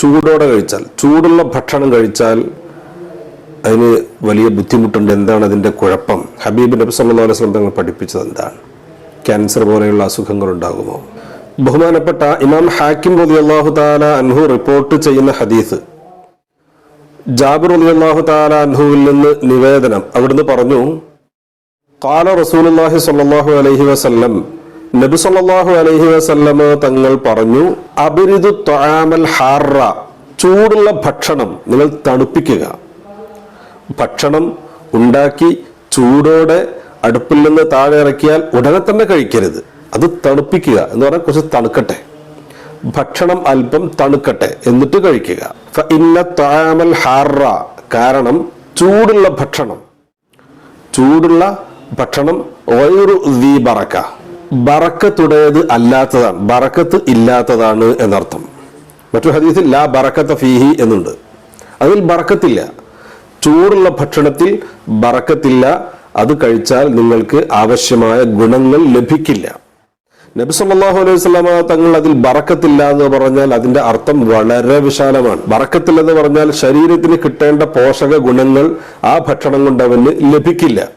ചൂടോടെ കഴിച്ചാൽ ചൂടുള്ള ഭക്ഷണം കഴിച്ചാൽ അതിന് വലിയ ബുദ്ധിമുട്ടുണ്ട്. എന്താണ് അതിന്റെ കുഴപ്പം? ഹബീബ് നബി അലൈഹി വസല്ലം തങ്ങൾ പഠിപ്പിച്ചത് എന്താണ്? ക്യാൻസർ പോലെയുള്ള അസുഖങ്ങൾ ഉണ്ടാകുമോ? ബഹുമാനപ്പെട്ട ഇമാം ഹാക്കിം റബി അള്ളാഹു താല അൻഹു റിപ്പോർട്ട് ചെയ്യുന്ന ഹദീസ് ജാബിർ റബി അള്ളാഹു താല അൻഹുവിൽ നിന്ന് നിവേദനം. അവിടുന്ന് പറഞ്ഞു കാല റസൂൽ റസൂലുള്ളാഹി സല്ലാഹു അലഹി വസല്ലം നബി സല്ലല്ലാഹു അലൈഹി വസല്ലമ തങ്ങൾ പറഞ്ഞു അബിരിദു ത്വആമൽ ഹാറ ചൂടുള്ള ഭക്ഷണം നിങ്ങൾ തണുപ്പിക്കുക. ഭക്ഷണം ഉണ്ടാക്കി ചൂടോടെ അടുപ്പിൽ നിന്ന് താഴെ ഇറക്കിയാൽ ഉടനെ തന്നെ കഴിക്കരുത്. അത് തണുപ്പിക്കുക എന്ന് പറഞ്ഞാൽ കുറച്ച് തണുക്കട്ടെ. ഭക്ഷണം അല്പം തണുക്കട്ടെ എന്നിട്ട് കഴിക്കുക. ഇന്ന ത്വആമൽ ഹാറ കാരണം ചൂടുള്ള ഭക്ഷണം. ചൂടുള്ള ഭക്ഷണം ഓയൊരു ദീ ബറക്ക. ബറക്കത്തുടേത് അല്ലാത്തതാണ്. ബറക്കത്ത് ഇല്ലാത്തതാണ് എന്നർത്ഥം. മറ്റൊരു ഹദീസിൽ ലാ ബറക്കത്ത ഫീഹി എന്നുണ്ട്. അതിൽ ബറക്കത്തില്ല. ചൂടുള്ള ഭക്ഷണത്തിൽ ബറക്കത്തില്ല. അത് കഴിച്ചാൽ നിങ്ങൾക്ക് ആവശ്യമായ ഗുണങ്ങൾ ലഭിക്കില്ല. നബി സല്ലല്ലാഹു അലൈഹി വസല്ലമ തങ്ങൾ അതിൽ ബറക്കത്തില്ല എന്ന് പറഞ്ഞാൽ അതിന്റെ അർത്ഥം വളരെ വിശാലമാണ്. ബറക്കത്തില്ലെന്ന് പറഞ്ഞാൽ ശരീരത്തിന് കിട്ടേണ്ട പോഷക ഗുണങ്ങൾ ആ ഭക്ഷണം കൊണ്ട് അവന് ലഭിക്കില്ല.